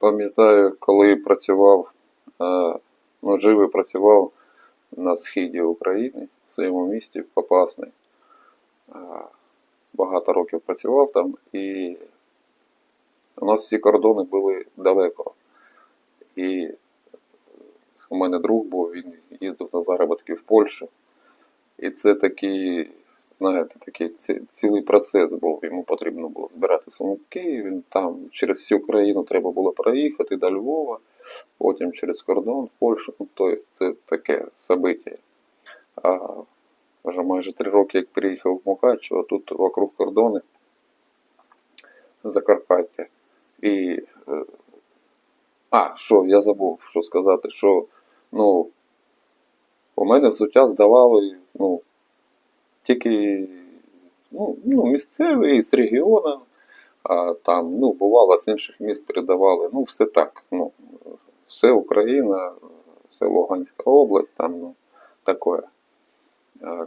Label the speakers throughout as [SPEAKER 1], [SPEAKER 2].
[SPEAKER 1] Пам'ятаю, коли працював, е, ну, жив і працював на східі України, в своєму місті, в Попасний. Е, Багато років працював там, і у нас всі кордони були далеко. І у мене друг був, він їздив на заробітки в Польщу. І це такий, знаєте, такий ці- цілий процес був. Йому потрібно було збирати сумки. Він там через всю країну треба було проїхати до Львова, потім через кордон в Польщу. Ну, тобто це таке собиття. А вже майже три роки, як переїхав в Мукачево, тут вокруг кордони Закарпаття. І е, а, що, я забув, що сказати, що ну, у мене взуття здавали ну, тільки ну, ну, місцеві з регіону, а там, ну, бувало, з інших міст передавали. Ну, все так. Ну, все Україна, все Луганська область, там, ну, таке.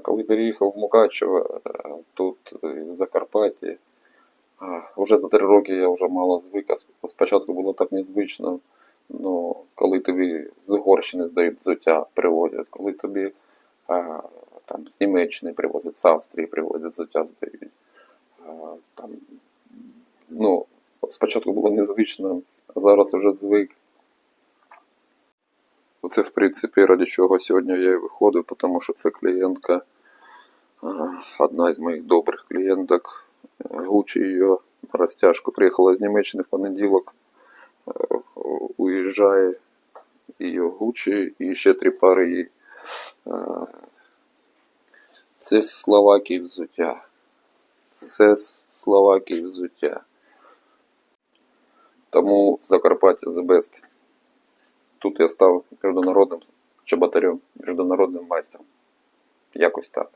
[SPEAKER 1] Коли переїхав в Мукачево, тут е, в Закарпатті, а, Уже за три роки я вже мало звик, а спочатку було так незвично. Ну, коли тобі з Угорщини здають взуття, привозять, коли тобі а, там, з Німеччини привозять, з Австрії привозять взуття здають. А, там, ну, спочатку було незвично, а зараз вже звик. Це, в принципі, ради чого сьогодні я і виходив, тому що це клієнтка, одна з моїх добрих клієнток. Гучі її розтяжку приїхала з Німеччини в понеділок, е, уїжджає її Гучі і ще три пари її. Це з взуття. Це з Словакії взуття. Тому Закарпаття the best. Тут я став міжнародним чоботарем, міжнародним майстром. Якось так.